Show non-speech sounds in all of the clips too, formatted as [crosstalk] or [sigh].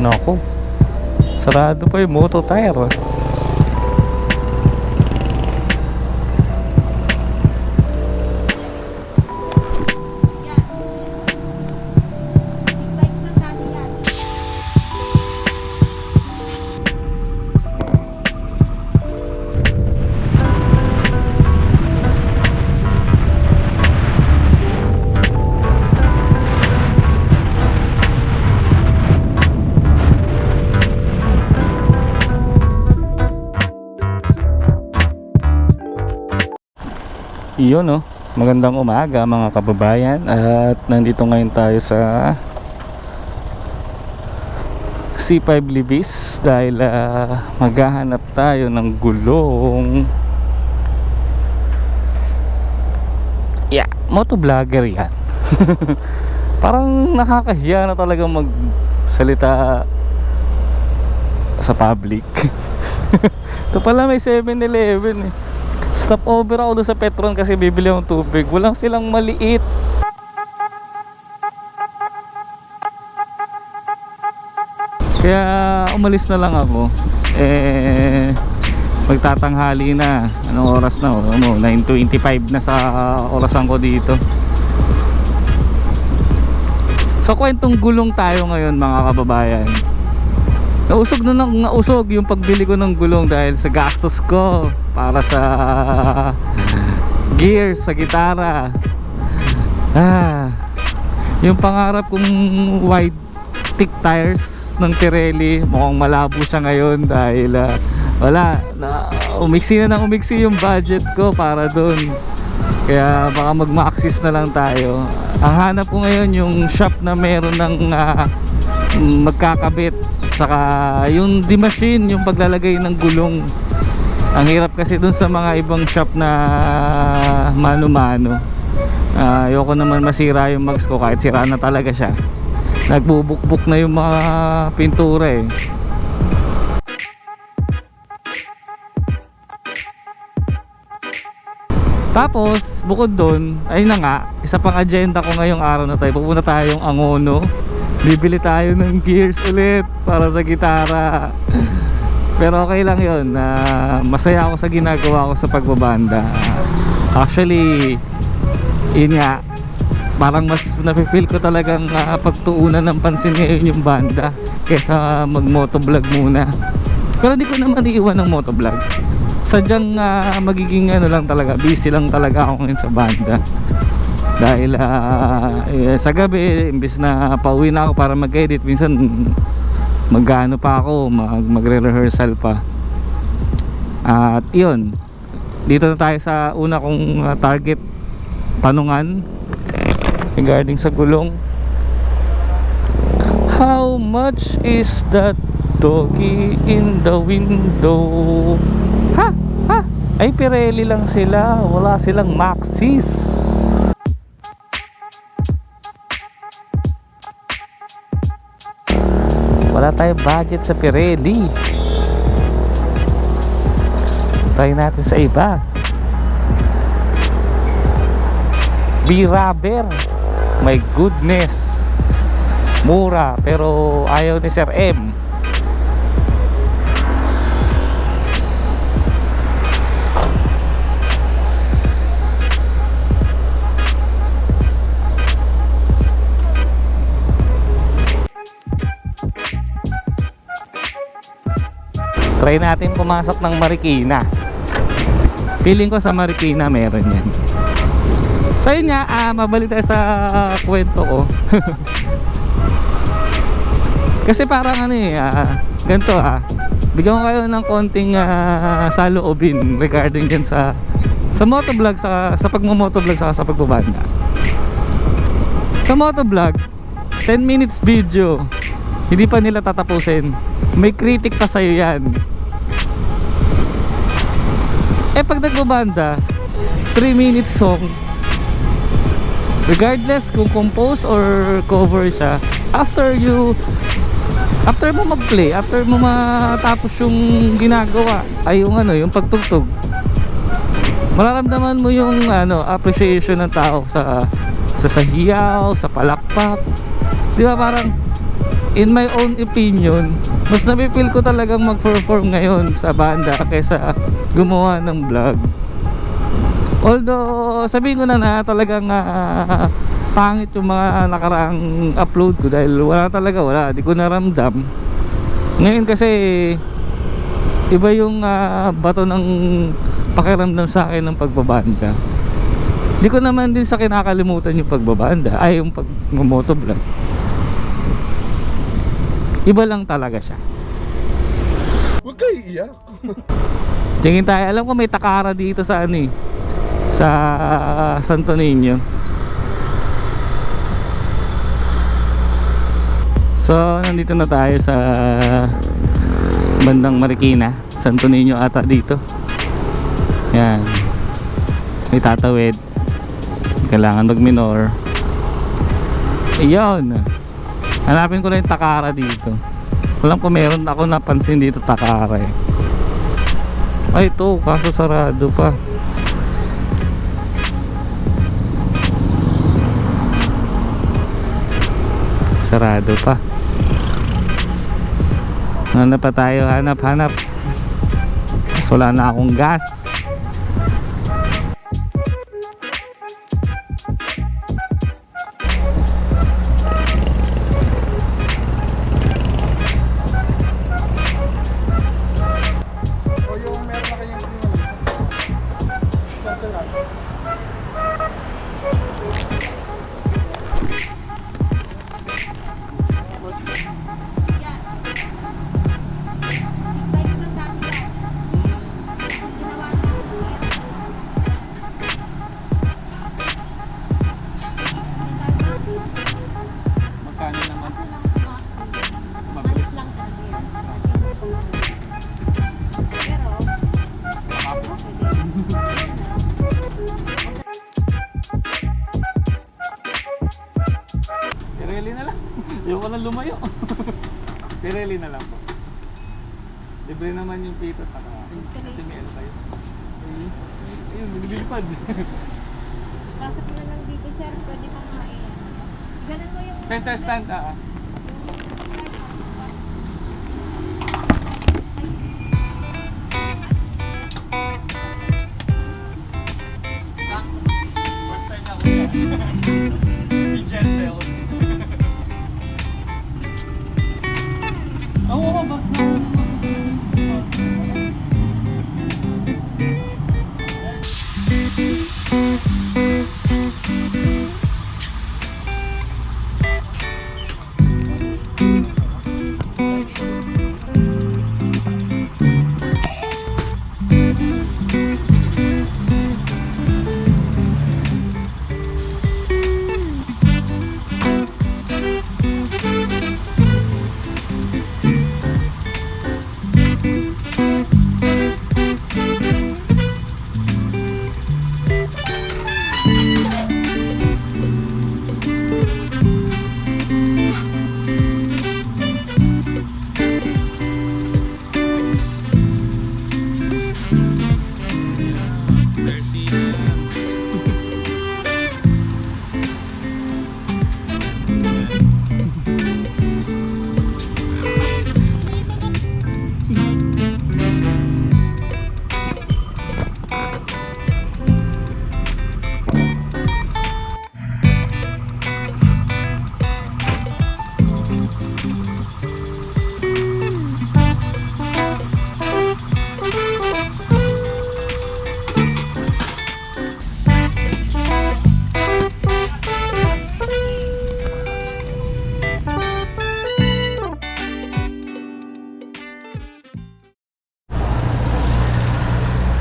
Nako. Sarado pa yung moto tire. Iyon no. Magandang umaga mga kababayan at nandito ngayon tayo sa C5 Libis dahil ah, maghahanap tayo ng gulong. Yeah, motovlogger yan. [laughs] Parang nakakahiya na talaga magsalita sa public. [laughs] Ito pala may 7-Eleven eh. Stop over ako doon sa Petron kasi bibili akong tubig. Walang silang maliit. Kaya umalis na lang ako. Eh magtatanghali na. Anong oras na? Ano, 9.25 na sa orasan ko dito. Sa kwentong gulong tayo ngayon mga kababayan. Nausog na nang nausog yung pagbili ko ng gulong dahil sa gastos ko para sa gears sa gitara. Ah, yung pangarap kong wide thick tires ng Pirelli mukhang malabo siya ngayon dahil ah, wala na, umiksi na ng umiksi yung budget ko para doon kaya baka mag-maxis na lang tayo. Ang hanap ko ngayon yung shop na meron ng ah, magkakabit saka yung di machine yung paglalagay ng gulong ang hirap kasi dun sa mga ibang shop na mano-mano. Ah, ayoko naman masira yung mags ko kahit sira na talaga siya. Nagbubukbuk na yung mga pintura eh. Tapos bukod doon ayun na nga isa pang agenda ko ngayong araw na tayo pupunta tayong Angono. Bibili tayo ng gears ulit para sa gitara pero okay lang yun. Ah, masaya ako sa ginagawa ko sa pagbabanda. Actually yun nga parang mas nafe-feel ko talagang ah, pagtuunan ng pansin ngayon yung banda kesa mag motovlog muna. Pero di ko naman iiwan ng motovlog. Sadyang ah, magiging ano lang talaga busy lang talaga ako ngayon sa banda. Dahil ah, eh, sa gabi imbis na pauwi na ako para mag-edit minsan magano pa ako mag magre-rehearsal pa. At yun dito na tayo sa una kong ah, target tanungan regarding sa gulong. How much is that doggy in the window? Ha? Ha? Ay Pirelli lang sila. Wala silang Maxis wala budget sa Pirelli. Try natin sa iba. B-Rubber. My goodness. Mura pero ayaw ni Sir M try natin pumasok ng Marikina. Feeling ko sa Marikina meron yan. So yun ah, mabalik sa kwento ko. [laughs] Kasi parang ano eh ah, ganito ah. Bigyan ko kayo ng konting ah, saloobin regarding din sa sa motovlog sa sa pagmo-motovlog sa sa pagbabanda. Sa motovlog 10 minutes video hindi pa nila tatapusin. May critic pa sa'yo yan. Eh pag nagbabanda 3 minutes song. Regardless kung compose or cover siya after you after mo mag-play after mo matapos yung ginagawa ay yung ano yung pagtugtog mararamdaman mo yung ano appreciation ng tao sa sa sahiyaw sa palakpak. Di ba parang in my own opinion, mas napipil ko talagang mag-perform ngayon sa banda kaysa gumawa ng vlog. Although, sabihin ko na na talagang ah, pangit yung mga nakaraang upload ko dahil wala talaga, wala. Di ko naramdam. Ngayon kasi, iba yung ah, bato ng pakiramdam sa akin ng pagbabanda. Di ko naman din sa kinakalimutan yung pagbabanda, ay yung pag-motovlog. Iba lang talaga siya. Huwag kayo iiyak. [laughs] Tingin tayo, alam ko may takara dito sa ano eh, sa Santo Niño. So, nandito na tayo sa bandang Marikina. Santo Niño ata dito. Yan. May tatawid. Kailangan mag-minor. Iyon. Hanapin ko na yung takara dito. Alam ko meron ako napansin dito takara eh. Ay ito, kaso sarado pa. Sarado pa. Hanap pa tayo, hanap, hanap. Mas wala na akong gas. Pirelli na lang. [laughs] Ayoko na lumayo. [laughs] Pirelli na lang po. Libre naman yung pito sa Escalate. TML kayo. Ayun, ayun, naglilipad. [laughs] pasok na lang dito, sir. Pwede kang maiyan. Ganun mo yung... Center stand, ah. First time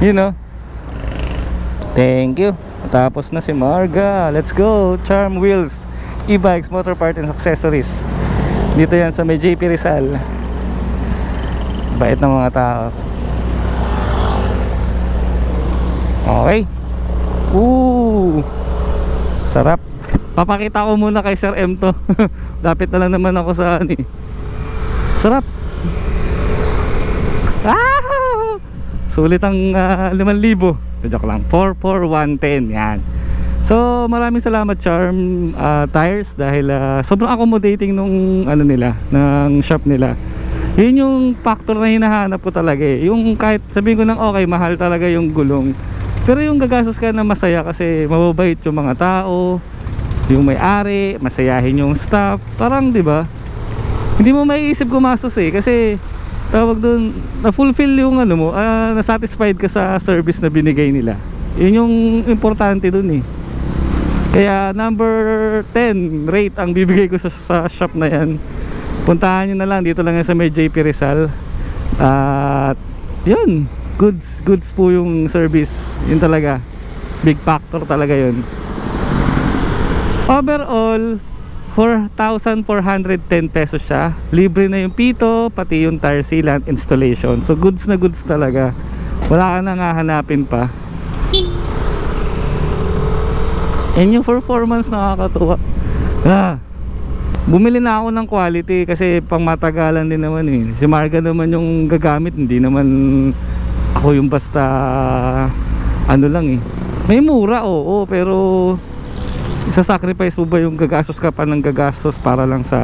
You know. Thank you. Tapos na si Marga. Let's go. Charm Wheels. E-bikes, motor part and accessories. Dito yan sa may JP Rizal. Bait ng mga tao. Okay. Ooh. Sarap. Papakita ko muna kay Sir M to. [laughs] Dapit na lang naman ako sa ano eh. Sarap. Ah! Sulit ang uh, 5,000. Joke lang. 44110. Yan. So maraming salamat Charm ah, Tires dahil ah, sobrang accommodating nung ano nila, ng shop nila. Yun yung factor na hinahanap ko talaga eh. Yung kahit sabihin ko ng okay, mahal talaga yung gulong. Pero yung gagastos ka na masaya kasi mababait yung mga tao, yung may-ari, masayahin yung staff. Parang 'di ba? Hindi mo maiisip gumastos eh kasi tawag doon na-fulfill yung ano mo, ah, na-satisfied ka sa service na binigay nila. Yun yung importante doon eh. Kaya number 10 rate ang bibigay ko sa, sa shop na yan. Puntahan nyo na lang dito lang yan sa may JP Rizal. At yun, goods goods po yung service. Yun talaga. Big factor talaga yun. Overall, 4,410 pesos siya. Libre na yung pito, pati yung tire sealant installation. So goods na goods talaga. Wala ka nang hahanapin pa. And yung performance nakakatuwa. Ah, bumili na ako ng quality kasi pang matagalan din naman eh. Si Marga naman yung gagamit, hindi naman ako yung basta ano lang eh. May mura oo, pero isa-sacrifice mo ba yung gagastos ka pa ng gagastos para lang sa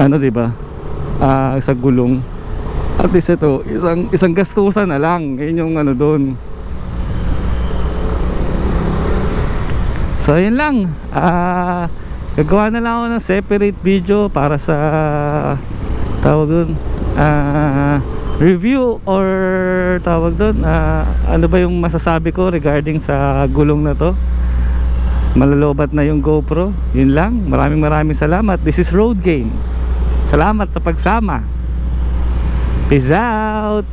ano 'di ba? Ah, sa gulong. At least ito, isang isang gastusan na lang. Yun yung ano doon. So yun lang ah Gagawa na lang ako ng separate video Para sa Tawag dun ah, Review or Tawag dun ah, Ano ba yung masasabi ko regarding sa gulong na to? Malalobat na yung GoPro. Yun lang. Maraming maraming salamat. This is Road Game. Salamat sa pagsama. Peace out